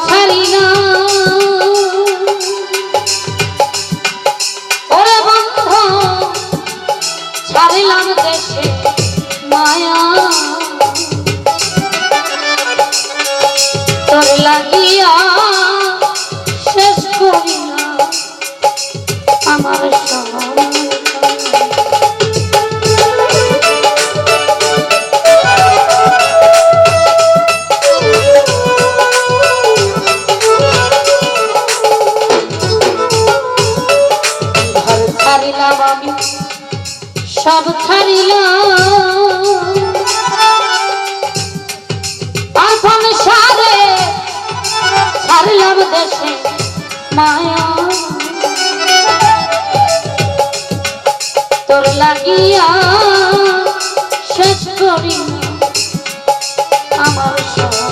পারি না ছাড়িলাম আমি সব ছাড়িলাম। ছাড়লাম দেশে মায়া। তোর লাগিয়া শেষ করি আমার সব।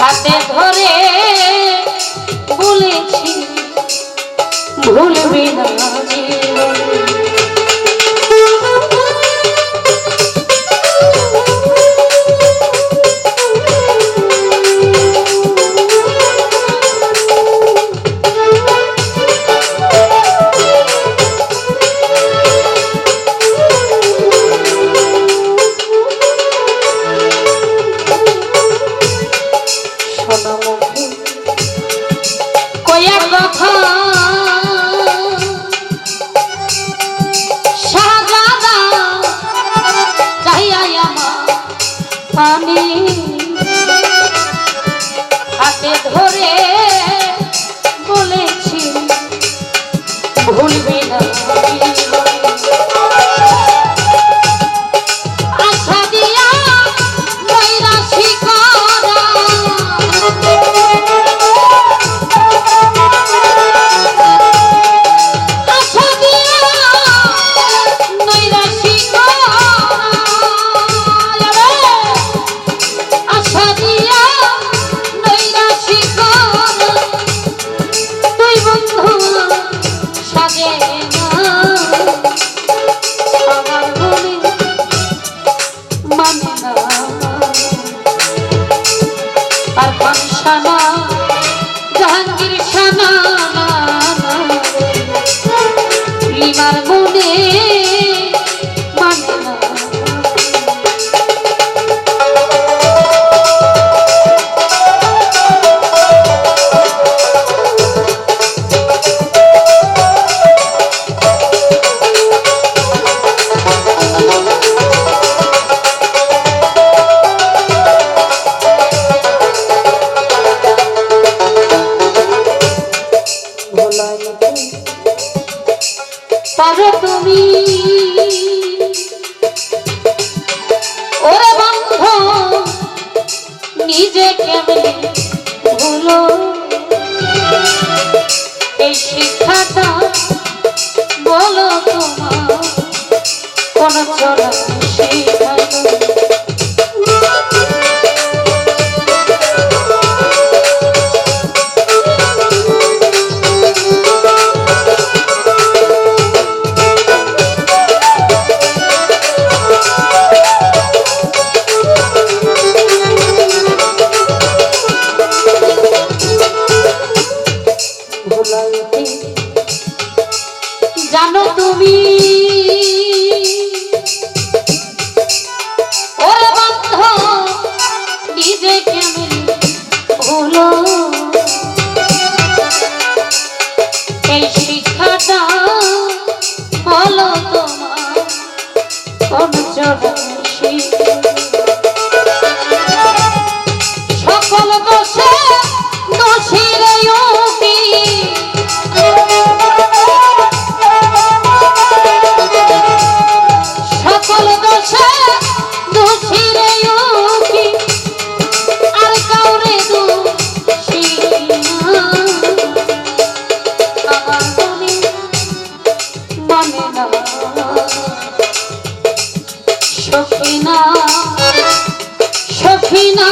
হাতে ধরে বলেছি ভুলবি না। Vô এই শিক্ষাটা বলো তোমার কোন আমি সখিনা সখিনা